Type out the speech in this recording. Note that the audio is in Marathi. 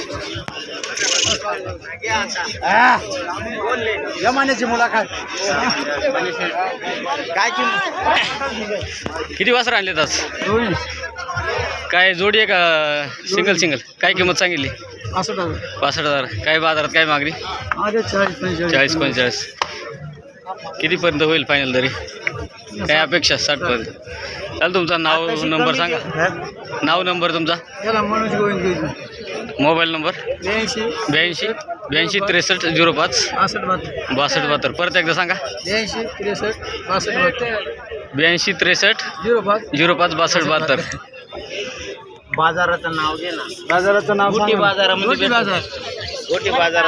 I'm मुलाखत. काय किंमत? किती वासर आणलेत आज? काय जोडी आहे का? सिंगल सिंगल काय किंमत सांगितली? पासष्ट हजार. काय बाजारात काय मागणी? चाळीस पंचेचाळीस. कितीपर्यंत होईल फायनल तरी? काय अपेक्षा? साठपर्यंत. चालेल तुमचा नाव नंबर सांगा. नाव नंबर तुमचा? मनोज गोविंद मोबाईल नंबर ब्याऐंशी. ब्याऐंशी. ब्याऐंशी त्रेसष्ट झिरो पाच. बासष्ट बहात्तर बासष्ट बहात्तर. परत एकदा सांगा. ब्याऐंशी त्रेसष्ट बासष्ट बहात्तर. ब्याऐंशी त्रेसष्ट झिरो पाच. झिरो पाच बासष्ट बहात्तर. बाजाराचं नाव दे ना. बाजाराचं नाव मोठी बाजारामध्ये मोठी बाजार. मोठी बाजारात